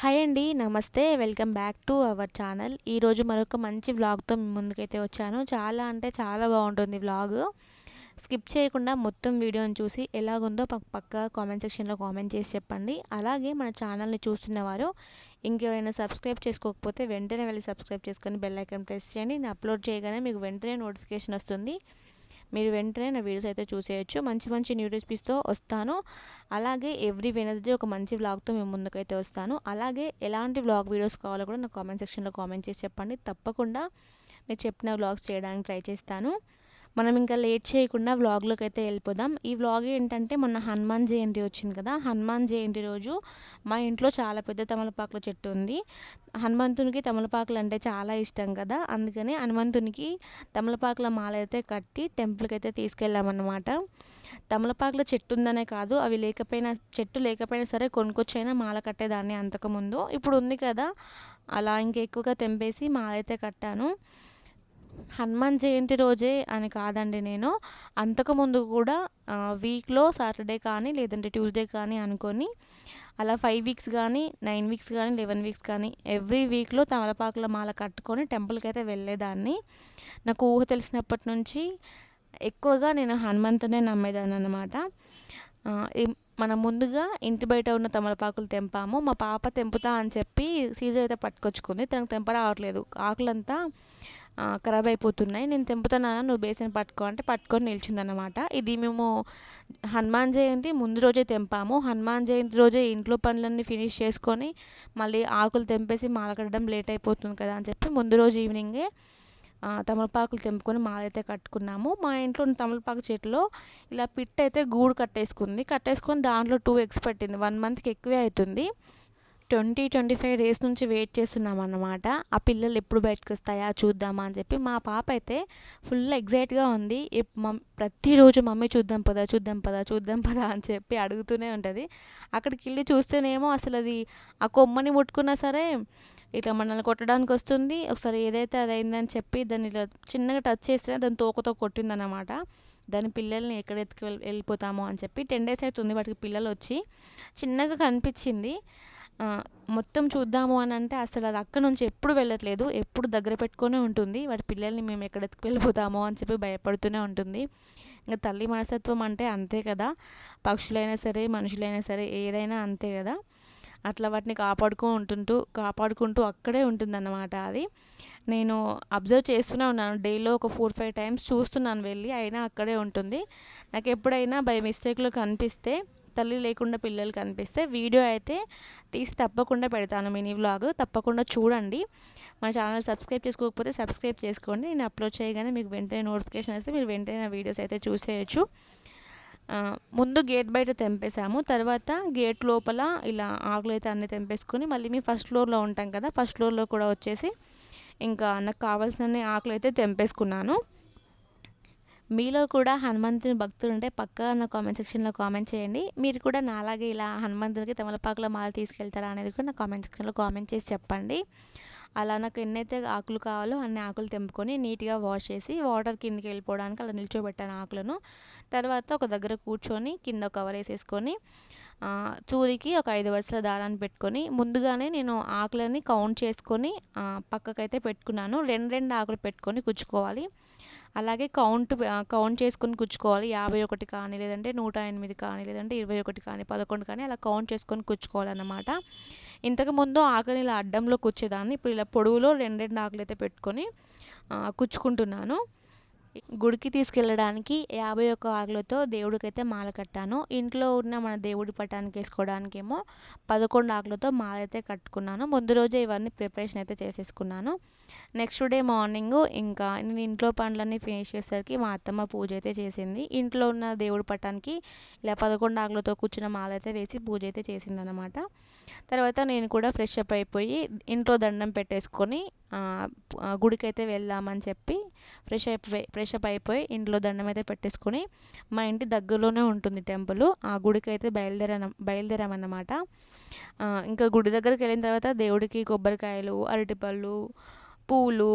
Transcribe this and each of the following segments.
Hi అండి నమస్తే. Welcome back to our channel. ఈరోజు మరొక మంచి వ్లాగ్తో ముందుకైతే వచ్చాను. చాలా అంటే చాలా బాగుంటుంది వ్లాగ్. స్కిప్ చేయకుండా మొత్తం వీడియోని చూసి ఎలాగుందో పక్క పక్క కామెంట్ సెక్షన్లో కామెంట్ చేసి చెప్పండి. అలాగే మన ఛానల్ని చూస్తున్నవారు ఇంకెవరైనా సబ్స్క్రైబ్ చేసుకోకపోతే వెంటనే వెళ్ళి సబ్స్క్రైబ్ చేసుకొని బెల్ ఐకాన్ ప్రెస్ చేయండి. నేను అప్లోడ్ చేయగానే మీకు వెంటనే నోటిఫికేషన్ వస్తుంది. మీరు వెంటనే నా వీడియోస్ అయితే చూసేయచ్చు. మంచి మంచి న్యూ రెసిపీస్తో వస్తాను. అలాగే ఎవ్రీ వెనస్డే ఒక మంచి వ్లాగ్తో మేము ముందుకైతే వస్తాను. అలాగే ఎలాంటి వ్లాగ్ వీడియోస్ కావాలో కూడా నా కామెంట్ సెక్షన్లో కామెంట్ చేసి చెప్పండి. తప్పకుండా మీరు చెప్పిన వ్లాగ్స్ చేయడానికి ట్రై చేస్తాను. మనం ఇంకా లేట్ చేయకుండా వ్లాగ్లోకి అయితే వెళ్ళిపోదాం. ఈ వ్లాగ్ ఏంటంటే మొన్న హనుమాన్ జయంతి వచ్చింది కదా హనుమాన్ జయంతి రోజు మా ఇంట్లో చాలా పెద్ద తమలపాకుల చెట్టు ఉంది. హనుమంతునికి తమలపాకులు అంటే చాలా ఇష్టం కదా అందుకని హనుమంతునికి తమలపాకుల మాల అయితే కట్టి టెంపుల్కి అయితే తీసుకెళ్ళామన్నమాట. తమలపాకుల చెట్టు ఉందనే కాదు అవి లేకపోయినా చెట్టు లేకపోయినా సరే కొనుక్కొచ్చైనా మాల కట్టేదాన్ని అంతకుముందు. ఇప్పుడు ఉంది కదా అలా ఇంకెక్కువగా తెంపేసి మాల అయితే కట్టాను. హనుమాన్ జయంతి రోజే అని కాదండి నేను. అంతకుముందు కూడా వీక్లో సాటర్డే కానీ లేదంటే ట్యూస్డే కానీ అనుకొని అలా ఫైవ్ వీక్స్ కానీ నైన్ వీక్స్ కానీ లెవెన్ వీక్స్ కానీ ఎవ్రీ వీక్లో తమలపాకుల మాల కట్టుకొని టెంపుల్కి అయితే వెళ్ళేదాన్ని. నాకు ఊహ తెలిసినప్పటి నుంచి ఎక్కువగా నేను హనుమంతునే నమ్మేదాన్ని అనమాట మనం ముందుగా ఇంటి బయట ఉన్న తమలపాకులు తెంపాము. మా పాప తెంపుతా అని చెప్పి సీజర్ అయితే పట్టుకొచ్చుకుంది. తనకు తెంప రావట్లేదు ఆకులంతా ఖరాబ్ అయిపోతున్నాయి నేను తెంపుతున్నాను నువ్వు బేసిన్ పట్టుకో అంటే పట్టుకొని నిల్చుందనమాట ఇది మేము హనుమాన్ జయంతి ముందు రోజే తెంపాము. హనుమాన్ జయంతి రోజే ఇంట్లో పనులన్నీ ఫినిష్ చేసుకొని మళ్ళీ ఆకులు తెంపేసి మాల కట్టడం లేట్ అయిపోతుంది కదా అని చెప్పి ముందు రోజు ఈవినింగే తమలపాకులు తెంపుకొని మాలైతే కట్టుకున్నాము. మా ఇంట్లో ఉన్న తమలపాకు చెట్టులో ఇలా పిట్ అయితే గూడు కట్టేసుకుంది. కట్టేసుకొని దాంట్లో టూ ఎగ్స్ పెట్టింది. వన్ మంత్కి ఎక్కువే అవుతుంది ట్వంటీ ట్వంటీ ఫైవ్ డేస్ నుంచి వెయిట్ చేస్తున్నాం అన్నమాట ఆ పిల్లలు ఎప్పుడు బయటకు వస్తాయా చూద్దామా అని చెప్పి మా పాప అయితే ఫుల్ ఎగ్జైట్గా ఉంది. ప్రతిరోజు మమ్మీ చూద్దాం పదా చూద్దాం పదా చూద్దాం పదా అని చెప్పి అడుగుతూనే ఉంటుంది. అక్కడికి వెళ్ళి చూస్తేనేమో అసలు అది ఆ కొమ్మని ముట్టుకున్నా సరే ఇట్లా మనల్ని కొట్టడానికి వస్తుంది. ఒకసారి ఏదైతే అది అయిందని చెప్పి దాన్ని ఇట్లా చిన్నగా టచ్ చేస్తే దాని తోకతో కొట్టిందన్నమాట. దాని పిల్లల్ని ఎక్కడ ఎత్తుకు వెళ్ళిపోతామో అని చెప్పి టెన్ డేస్ అవుతుంది వాటికి పిల్లలు వచ్చి చిన్నగా కనిపించింది. మొత్తం చూద్దాము అని అంటే అసలు అది అక్కడ నుంచి ఎప్పుడు వెళ్ళట్లేదు ఎప్పుడు దగ్గర పెట్టుకునే ఉంటుంది. వాటి పిల్లల్ని మేము ఎక్కడ వెళ్ళిపోతామో అని చెప్పి భయపడుతూనే ఉంటుంది. ఇంకా తల్లి మనస్తత్వం అంటే అంతే కదా. పక్షులైనా సరే మనుషులైనా సరే ఏదైనా అంతే కదా. అట్లా వాటిని కాపాడుకో ఉంటుంటూ కాపాడుకుంటూ అక్కడే ఉంటుందన్నమాట అది. నేను అబ్జర్వ్ చేస్తూనే ఉన్నాను. డైలో ఒక ఫోర్ ఫైవ్ టైమ్స్ చూస్తున్నాను వెళ్ళి అయినా అక్కడే ఉంటుంది. నాకు ఎప్పుడైనా బై మిస్టేక్లో కనిపిస్తే తల్లి లేకుండా పిల్లలు కనిపిస్తే వీడియో అయితే తీసి తప్పకుండా పెడతాను మినీ వ్లాగ్. తప్పకుండా చూడండి. మన ఛానల్ సబ్స్క్రైబ్ చేసుకోకపోతే సబ్స్క్రైబ్ చేసుకోండి. నేను అప్లోడ్ చేయగానే మీకు వెంటనే నోటిఫికేషన్ వస్తే మీరు వెంటనే నా వీడియోస్ అయితే చూసేయచ్చు. ముందు గేట్ బయట తెంపేసాము తర్వాత గేట్ లోపల ఇలా ఆకులు అయితే అన్నీ తెంపేసుకొని మళ్ళీ మేము ఫస్ట్ ఫ్లోర్లో ఉంటాం కదా ఫస్ట్ ఫ్లోర్లో కూడా వచ్చేసి ఇంకా నాకు కావాల్సిన ఆకులు అయితే తెంపేసుకున్నాను. మీలో కూడా హనుమంతుని భక్తులు ఉంటే పక్కా నా కామెంట్ సెక్షన్లో కామెంట్ చేయండి. మీరు కూడా నాలాగే ఇలా హనుమంతునికి తమలపాకుల మాల తీసుకెళ్తారా అనేది కూడా నా కామెంట్ సెక్షన్లో కామెంట్ చేసి చెప్పండి. అలా నాకు ఎన్నైతే ఆకులు కావాలో అన్ని ఆకులు తెంపుకొని నీట్గా వాష్ చేసి వాటర్ కిందకి వెళ్ళిపోవడానికి అలా నిల్చోబెట్టాను ఆకులను. తర్వాత ఒక దగ్గర కూర్చొని కింద కవర్ వేసేసుకొని చూదికి ఒక ఐదు వరుసల దారాన్ని పెట్టుకొని ముందుగానే నేను ఆకులని కౌంట్ చేసుకొని పక్కకైతే పెట్టుకున్నాను. రెండు రెండు ఆకులు పెట్టుకొని కుచ్చుకోవాలి. అలాగే కౌంట్ కౌంట్ చేసుకుని కుచ్చుకోవాలి యాభై ఒకటి కానీ లేదంటే నూట ఎనిమిది కానీ లేదంటే ఇరవై ఒకటి కానీ పదకొండు కానీ అలా కౌంట్ చేసుకొని కుచ్చుకోవాలన్నమాట ఇంతకుముందు ఆకుని ఇలా అడ్డంలో కూర్చేదాన్ని. ఇప్పుడు ఇలా పొడవులో రెండు రెండు ఆకులు అయితే పెట్టుకొని కుచ్చుకుంటున్నాను గుడికి తీసుకెళ్ళడానికి యాభై ఒక్క ఆకులతో దేవుడికైతే మాల కట్టాను. ఇంట్లో ఉన్న మన దేవుడి పటానికి వేసుకోవడానికేమో పదకొండు ఆకులతో మాల అయితే కట్టుకున్నాను. ముందు రోజే ఇవన్నీ ప్రిపరేషన్ అయితే చేసేసుకున్నాను. నెక్స్ట్ డే మార్నింగ్ ఇంకా నేను ఇంట్లో పనులన్నీ ఫినిష్ చేసేసరికి మా అత్తమ్మ పూజ అయితే చేసింది. ఇంట్లో ఉన్న దేవుడి పట్టానికి ఇలా పదకొండు ఆకులతో కూర్చున్న మాల అయితే వేసి పూజ అయితే చేసింది అనమాట తర్వాత నేను కూడా ఫ్రెష్ అప్ అయిపోయి ఇంట్లో దండం పెట్టేసుకొని గుడికైతే వెళ్దామని చెప్పి ఫ్రెష్ అయిపోయి ఫ్రెష్ అప్ అయిపోయి ఇంట్లో దండం అయితే పెట్టేసుకొని మా ఇంటి దగ్గరలోనే ఉంటుంది టెంపుల్. ఆ గుడికైతే బయలుదేరా బయలుదేరామన్నమాట. ఇంకా గుడి దగ్గరికి వెళ్ళిన తర్వాత దేవుడికి కొబ్బరికాయలు అరటిపళ్ళు పూలు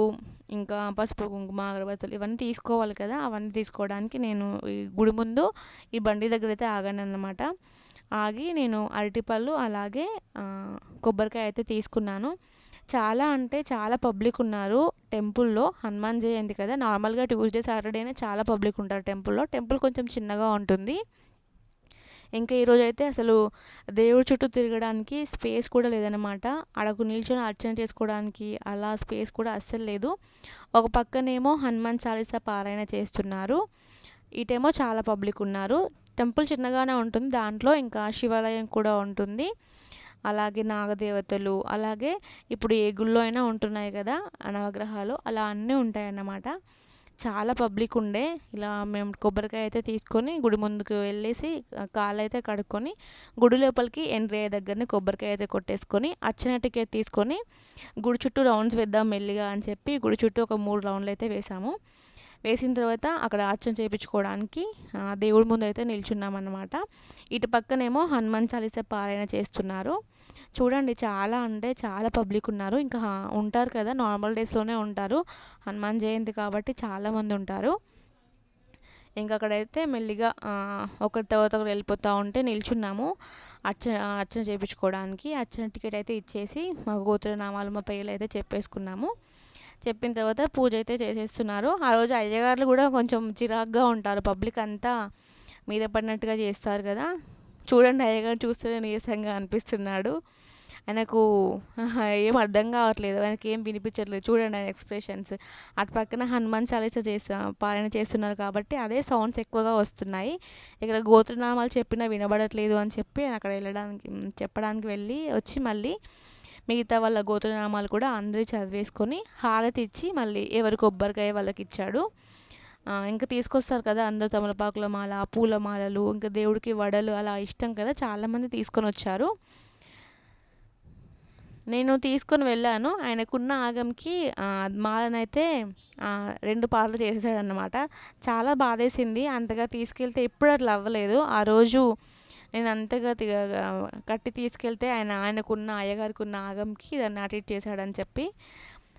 ఇంకా పసుపు కుంకుమ అగరబత్తులు ఇవన్నీ తీసుకోవాలి కదా అవన్నీ తీసుకోవడానికి నేను ఈ గుడి ముందు ఈ బండి దగ్గర అయితే ఆగాను అనమాట ఆగి నేను అరటిపళ్ళు అలాగే కొబ్బరికాయ అయితే తీసుకున్నాను. చాలా అంటే చాలా పబ్లిక్ ఉన్నారు టెంపుల్లో. హనుమాన్ జయంతి కదా. నార్మల్గా ట్యూస్డే సాటర్డేనే చాలా పబ్లిక్ ఉంటారు టెంపుల్లో. టెంపుల్ కొంచెం చిన్నగా ఉంటుంది. ఇంకా ఈరోజు అయితే అసలు దేవుడి చుట్టూ తిరగడానికి స్పేస్ కూడా లేదనమాట అడకు నిల్చొని అర్చన చేసుకోవడానికి అలా స్పేస్ కూడా అస్సలు లేదు. ఒక పక్కనేమో హనుమాన్ చాలీసా పారాయణ చేస్తున్నారు. ఇటేమో చాలా పబ్లిక్ ఉన్నారు. టెంపుల్ చిన్నగానే ఉంటుంది. దాంట్లో ఇంకా శివాలయం కూడా ఉంటుంది. అలాగే నాగదేవతలు అలాగే ఇప్పుడు ఏ గుళ్ళో అయినా ఉంటున్నాయి కదా నవగ్రహాలు అలా అన్నీ ఉంటాయన్నమాట. చాలా పబ్లిక్ ఉండే. ఇలా మేము కొబ్బరికాయ అయితే తీసుకొని గుడి ముందుకు వెళ్ళేసి కాళ్ళు అయితే కడుక్కొని గుడి లోపలికి ఎంట్రీ అయ్యే దగ్గరనే కొబ్బరికాయ అయితే కొట్టేసుకొని అర్చన టికెట్ తీసుకొని గుడి చుట్టూ రౌండ్స్ వేద్దాం మెల్లిగా అని చెప్పి గుడి చుట్టూ ఒక మూడు రౌండ్లు అయితే వేసాము. వేసిన తర్వాత అక్కడ అర్చన చేయించుకోవడానికి దేవుడి ముందు అయితే నిల్చున్నామన్నమాట. ఇటు పక్కనేమో హనుమాన్ చాలీస పారాయణ చేస్తున్నారు. చూడండి చాలా అంటే చాలా పబ్లిక్ ఉన్నారు. ఇంకా ఉంటారు కదా నార్మల్ డేస్లోనే ఉంటారు. హనుమాన్ జయంతి కాబట్టి చాలామంది ఉంటారు. ఇంకా అక్కడైతే మెల్లిగా ఒకరి తర్వాత ఒకరు వెళ్ళిపోతూ ఉంటే నిల్చున్నాము. అర్చన అర్చన చేయించుకోవడానికి అర్చన టికెట్ అయితే ఇచ్చేసి మా గోత్రనామాలు మా పేర్లు అయితే చెప్పేసుకున్నాము. చెప్పిన తర్వాత పూజ అయితే చేసేస్తున్నారు. ఆ రోజు అయ్యగారులు కూడా కొంచెం చిరాగ్గా ఉంటారు. పబ్లిక్ అంతా మీద పడినట్టుగా చేస్తారు కదా. చూడండి అయ్యగారు చూస్తే నీరసంగా అనిపిస్తున్నాడు. ఆయనకు ఏం అర్థం కావట్లేదు. ఆయనకి ఏం వినిపించట్లేదు. చూడండి ఆయన ఎక్స్ప్రెషన్స్ అటు పక్కన హనుమాన్ చాలీస చేస్తా పారాయణ చేస్తున్నారు కాబట్టి అదే సౌండ్స్ ఎక్కువగా వస్తున్నాయి. ఇక్కడ గోత్రనామాలు చెప్పినా వినబడట్లేదు అని చెప్పి అక్కడ వెళ్ళడానికి చెప్పడానికి వెళ్ళి వచ్చి మళ్ళీ మిగతా వాళ్ళ గోత్రనామాలు కూడా అందరూ చదివేసుకొని హారతి ఇచ్చి మళ్ళీ ఎవరి కొబ్బరికాయ వాళ్ళకి ఇచ్చాడు. ఇంకా తీసుకొస్తారు కదా అందరు తమలపాకుల మాల పూల మాలలు ఇంకా దేవుడికి వడలు అలా ఇష్టం కదా చాలామంది తీసుకొని వచ్చారు. నేను తీసుకొని వెళ్ళాను. ఆయనకున్న ఆగంకి మాలనైతే రెండు పాటలు చేసేసాడనమాట చాలా బాధేసింది. అంతగా తీసుకెళ్తే ఎప్పుడు అట్లా అవ్వలేదు. ఆ రోజు నేను అంతగా కట్టి తీసుకెళ్తే ఆయన ఆయనకున్న అయ్యగారికి ఉన్న ఆగంకి దాన్ని అటెండ్ చేశాడని చెప్పి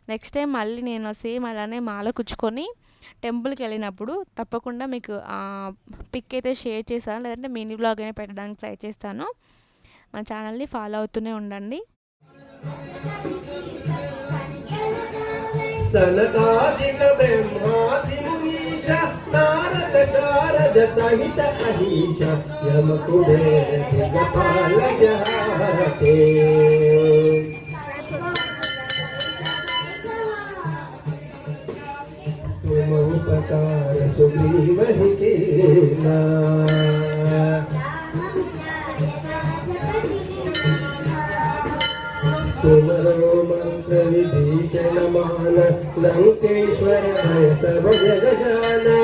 నెక్స్ట్ టైం మళ్ళీ నేను సేమ్ అలానే మాల కుచ్చుకొని టెంపుల్కి వెళ్ళినప్పుడు తప్పకుండా మీకు పిక్ అయితే షేర్ చేస్తాను. లేదంటే మినీ బ్లాగ్ అయినా పెట్టడానికి ట్రై చేస్తాను. మన ఛానల్ని ఫాలో అవుతూనే ఉండండి. తనకాదిన मुनीश नारद कारद सहित अहीश यम कुबे दिगपाल जहाते तुम उपकार सुग्रीव ही ना सुमरो मंत्र विभीषण मान लंकेश्वर भय सब जग जाना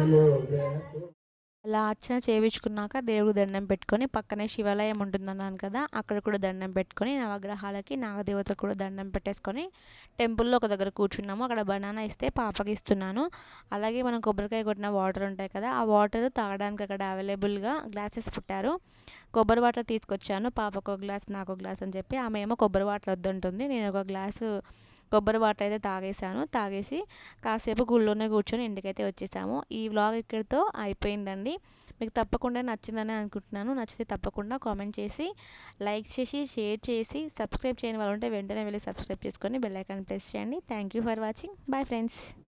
अनुग्रह అలా అర్చన చేయించుకున్నాక దేవుడు దండం పెట్టుకొని పక్కనే శివాలయం ఉంటుందన్నాను కదా అక్కడ కూడా దండం పెట్టుకొని నవగ్రహాలకి నాగదేవత కూడా దండం పెట్టేసుకొని టెంపుల్లో ఒక దగ్గర కూర్చున్నాము. అక్కడ బనానా ఇస్తే పాపకి ఇస్తున్నాను. అలాగే మనం కొబ్బరికాయ కొట్టిన వాటర్ ఉంటాయి కదా ఆ వాటర్ తాగడానికి అక్కడ అవైలబుల్గా గ్లాసెస్ పుట్టారు. కొబ్బరి వాటర్ తీసుకొచ్చాను పాపకు ఒక గ్లాస్ నాకు ఒక గ్లాస్ అని చెప్పి ఆమె ఏమో కొబ్బరి వాటర్ వద్దంటుంది. నేను ఒక గ్లాసు కొబ్బరి వాటర్ అయితే తాగేసాను తాగేసి కాసేపు గుళ్ళోనే కూర్చొని ఇంటికైతే వచ్చేసాము. ఈ వ్లాగ్ ఇక్కడితో అయిపోయిందండి. మీకు తప్పకుండా నచ్చిందని అనుకుంటున్నాను. నచ్చితే తప్పకుండా కామెంట్ చేసి లైక్ చేసి షేర్ చేసి సబ్స్క్రైబ్ చేయని వాళ్ళు ఉంటే వెంటనే వెళ్ళి సబ్స్క్రైబ్ చేసుకొని బెల్ ఐకాన్ ప్రెస్ చేయండి. Thank you for watching. Bye friends.